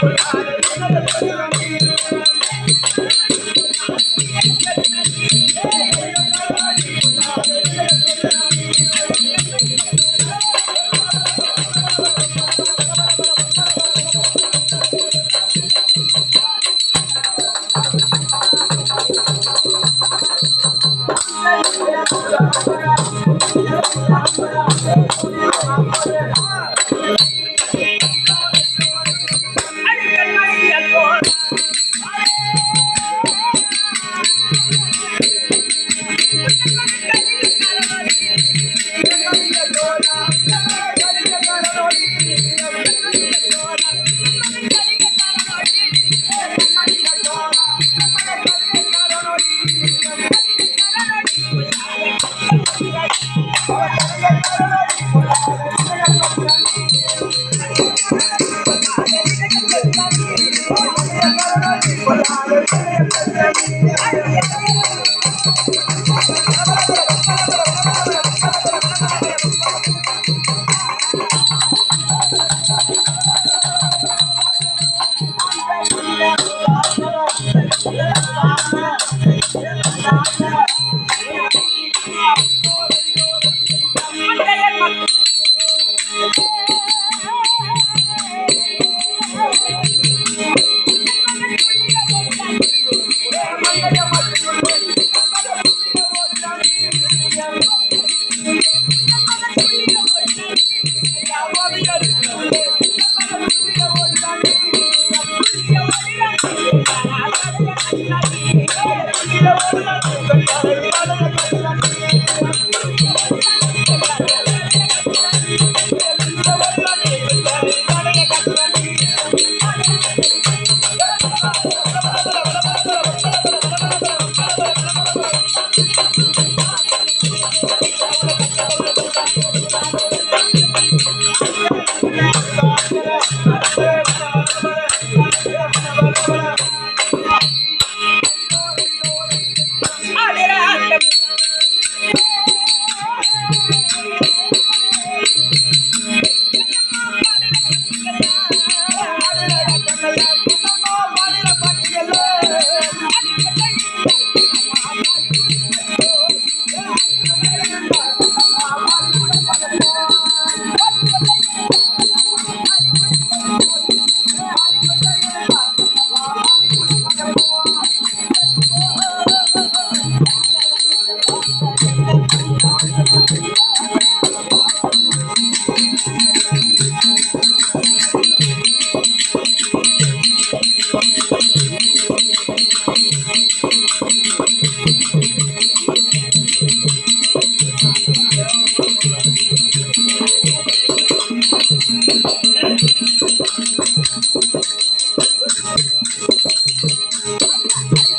Thank you.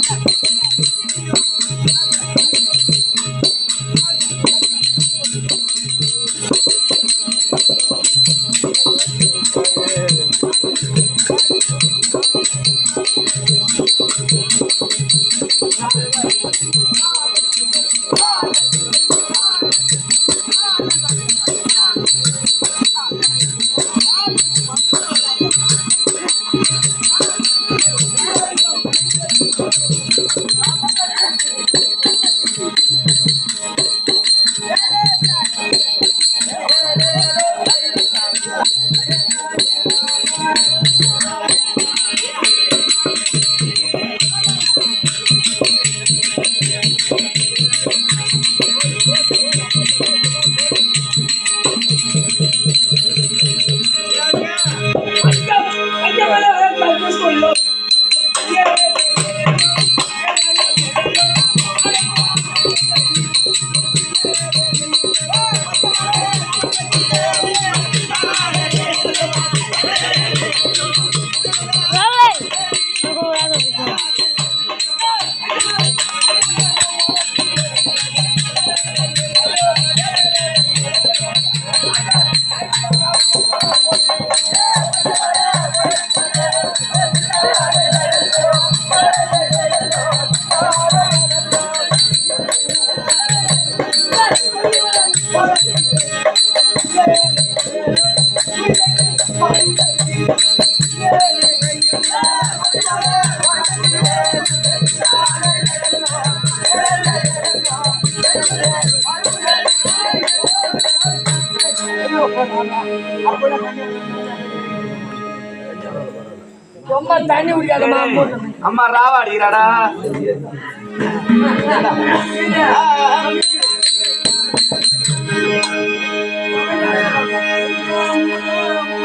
すいません。ரொம்ப தண்ணி குடிக்காதமா அம்மா ராவா அடிக்கிறாடா Thank.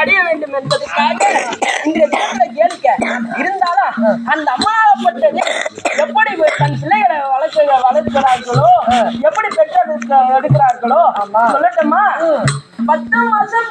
அடைய வேண்டும் என்பதற்காக இன்றைய தினத்துல கேட்க இருந்தாலும் அந்த அமாயப்பட்டது எப்படி தன் பிள்ளைகளை வளர்க்க வளர்க்கிறார்களோ எப்படி பெற்றெடுக்க எடுக்கிறார்களோ சொல்லட்டுமா? பத்து மாசம்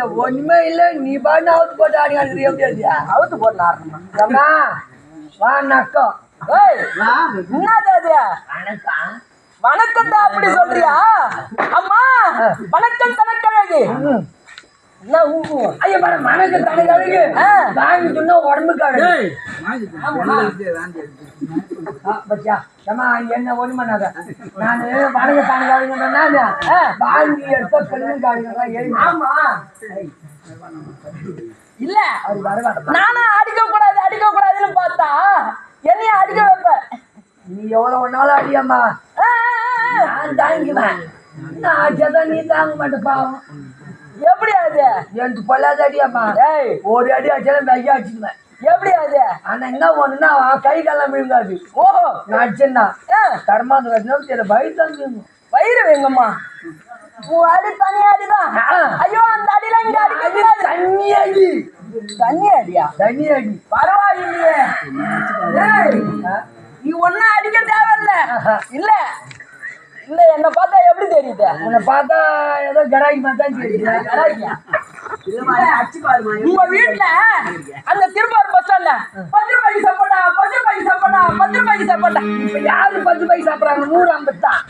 இல்ல ஒண்ணுமே இல்ல. நீ பாட்டு அவுத்து போட்டு ஆடி ஆடுறது எப்படி அவுத்து போட்டு ஆடணுமா வா நக்கம் என்னது அது? வணக்கம். தான் அப்படி சொல்றியா? அம்மா வணக்கம் தனக்கழகு. ஐயா பாரு மனக்கு தனக்கு அழகு வாங்கி சொன்னா உடம்புக்கு அழகு என்ன ஒண்ணு பண்ணாத நானு வணக்க தனக்கு அழகுன்னா வாங்கி எடுத்த பெண்ணுக்கு அழகு ஆமா. இல்ல. நானும் அடிக்க கூடாது அடிக்க கூடாதுன்னு பார்த்தா என்னைய அடிக்க வைப்ப. நீ எவ்வளவு ஒன்னாலும் அடியம்மா. நான் தாங்கிக்குவேன் நான் அடிச்சாதான் நீ தாங்க மாட்டே பாவம். எப்படி அது? எனக்கு பொல்லாத அடியாப்பா ஏய். ஒரு அடி அடிச்சாலும் கையா அடிச்சுக்குவேன் எப்படி அது? ஆனா என்ன ஒண்ணுன்னா கை காலம் விழுங்காது ஓஹோ. நான் அடிச்சேன்னா. ஆ, கர்மாந்து கட்டினா தெரியல பயத்தான் வயிறு வேங்கம்மா அடி தனி அடிதான். ஐயோ அந்த அடிலாம் இங்க அடிக்க கூடாது தண்ணி அடி. தண்ணி அடியா? தண்ணி அடி. பரவாயில்லையே. நீ ஒன்னும் அடிக்க தேவையில்ல. இல்ல. இல்ல என்ன பார்த்தா எப்படி தெரியுது? உன்னை பார்த்தா ஏதோ கராக்கி மாதிரி தான் தெரியுது கராக்கியா? உங்க வீட்டுல அந்த திருப்பூர் பஸ் ஸ்டாண்ட்ல பத்து ரூபாய்க்கு சப்போட்டா பத்து ரூபாய்க்கு சப்போட்டா பத்து ரூபாய்க்கு சப்போட்டா இப்ப யாரு பத்து பைசா சாப்பிடுறாங்க? நூறு ஐம்பது தான்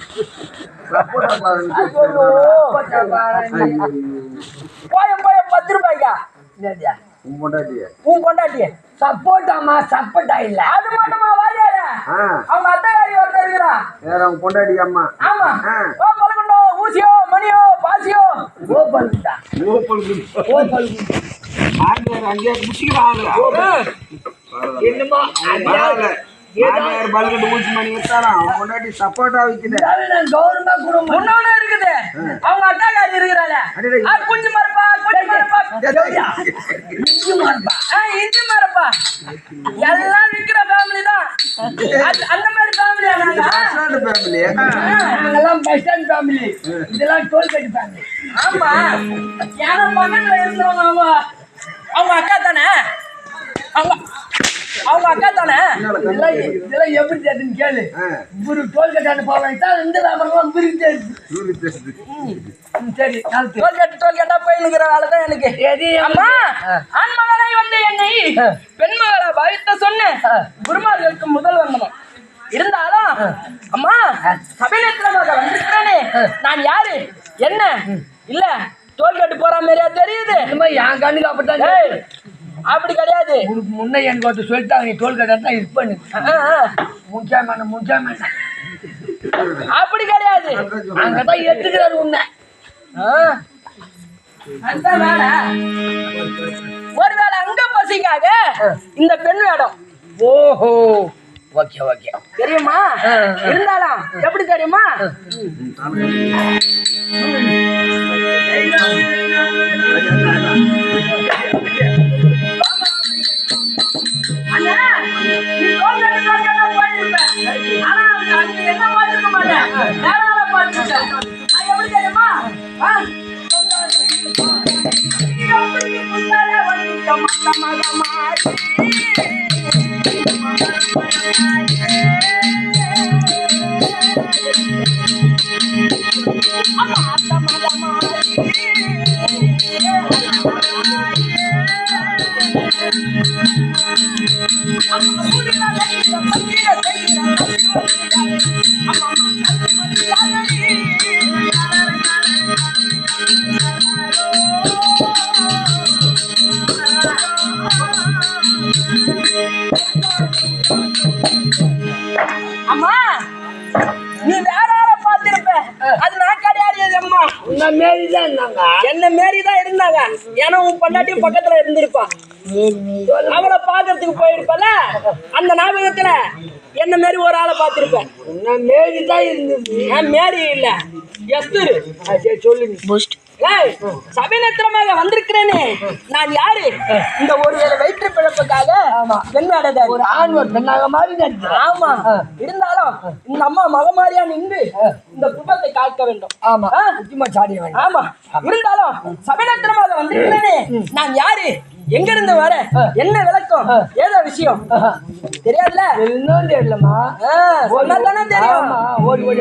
போய போய பத்து ரூபாய்க்கா? உன் கொண்டாட்டி சப்போட்டாமா சப்போட்டா இல்ல. அது மட்டுமா வாஜார அவங்க அத்தைக்காரி ஒருத்தர் இருக்கிறா. பொண்டாடி அம்மா. ஆமா. ஓ பழக்கண்டோ ஊசியோ மணியோ பாசியோ? ஓ பல்குண்டா. ஓ பல்குண்டா. அங்கே முடிச்சுக்கிறாங்க என்னமா மாமியார் பல்கட்டு ஊசி மணி வித்தாராம் அவன் பொண்டாட்டி சப்போட்டா விக்குது. நான் கௌரவமா குடும்பம். முன்னோட இருக்குது. அவங்க அத்தாக்காரி இருக்கிறாள. குஞ்சு மரப்பா குஞ்சு மரப்பா. இஞ்சி மாறுபா ஆ, இஞ்சி மரப்பா. எல்லாம் விக்கிற ஃபேமிலி தான். அந்த மாதிரி ஃபேமிலியா நாங்க? ஃபேமிலி நாங்கெல்லாம் பஸ் ஸ்டாண்ட் ஃபேமிலி இதெல்லாம் டோல்கேட் ஃபேமிலி ஆமா. ஏன்னா பக்கத்துல இருந்தவங்க அவங்க அவங்க அக்கா தானே? அவங்க அவங்க அக்கா தானே? இதெல்லாம் எப்படி தெரியுதுன்னு கேளு. இவரு டோல்கேட் தான் இந்த வியாபாரம் சரி. டோல்கேட் டோல்கேட்டா போய் வேலை தான் எனக்கு. அம்மா. ஆண்மகனை வந்து என்னை. பெண்மகளை பாவித்த சொன்னேன். ஆ. குருமார்களுக்கு முதல் வந்தனம் இருந்தாலும் அம்மா சபையினமாக வந்திருக்கிறேனே. நான் யாரு? என்ன? இல்ல டோல்கேட் போற மாதிரியா தெரியுது? என் கண்ணுக்கு அப்படித்தான் அப்படி கிடையாது. உனக்கு முன்ன எனக்கு ஒருத்தர் சொல்லிட்டாங்க நீ டோல்கேட் தான் இது பண்ணு. முக்கியமான முக்கியமான அப்படி கிடையாது. அங்கதான் எடுத்துக்கிறாரு உன்னை. ஒருவேளை அங்க பசிக்காக இந்த பெண் வேடம். ஓஹோ. Okay okay. தெரியுமா. இருந்தாலும் எப்படி தெரியுமா? அண்ணா, மகமாயி. அம்மா அத்த அம்மா என்ன மாரி தான் இருந்தாங்க. ஏன்னா உன் பொண்டாட்டியும் பக்கத்துல இருந்திருப்பா. அவளை பாக்குறதுக்கு போயிருப்பல? அந்த ஞாபகத்துல என்ன மாரி ஒரு ஆளை பார்த்திருப்பேன். உன்னை மாரி தான் இருந்தது. நான் மாரி இல்ல. எஸ்தரு சரி சொல்லு நீ ஏய் சபைநத்திரமாக வந்திருக்கிறேனே. நான் யாரு? இந்த ஒரு வேளை வயிற்று பிழப்புக்காக. பெண்ணாடதாரி ஒரு ஆண் ஒரு பெண்ணாக நடிக்கிறேன் ஆமா. இருந்தாலும் இந்த அம்மா மகமாரியா நின்று இந்த குடும்பத்தை காக்க வேண்டும். ஆமா? முக்கியமா சாடிய வேண்டாம். ஆமா. இருந்தாலும் சபைநத்திரமாக வந்திருக்கிறேனே. நான் யாரு? எங்க இருந்து வர என்ன விளக்கம்? ஏதோ விஷயம். தெரியாதுல இன்னும் தெரியலம்மா. ஆ, சொன்னா தானே தெரியும் ஓடி ஓடி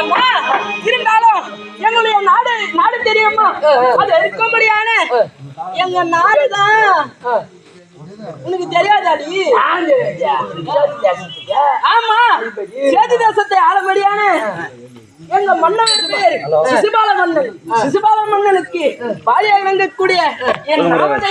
அம்மா இருந்தாலும் எங்களுடைய நாடு நாடு தெரியுமா? அது இருக்கும்படியான எங்க நாடுதான். உனக்கு தெரியாதாடி? ஆமா. சேது தேசத்தை ஆளும்படியான எங்க மன்னனுக்கு பேர். சிசுபால மன்னன். சிசுபால மன்னனுக்கு பாலியாக விளங்கக்கூடிய என்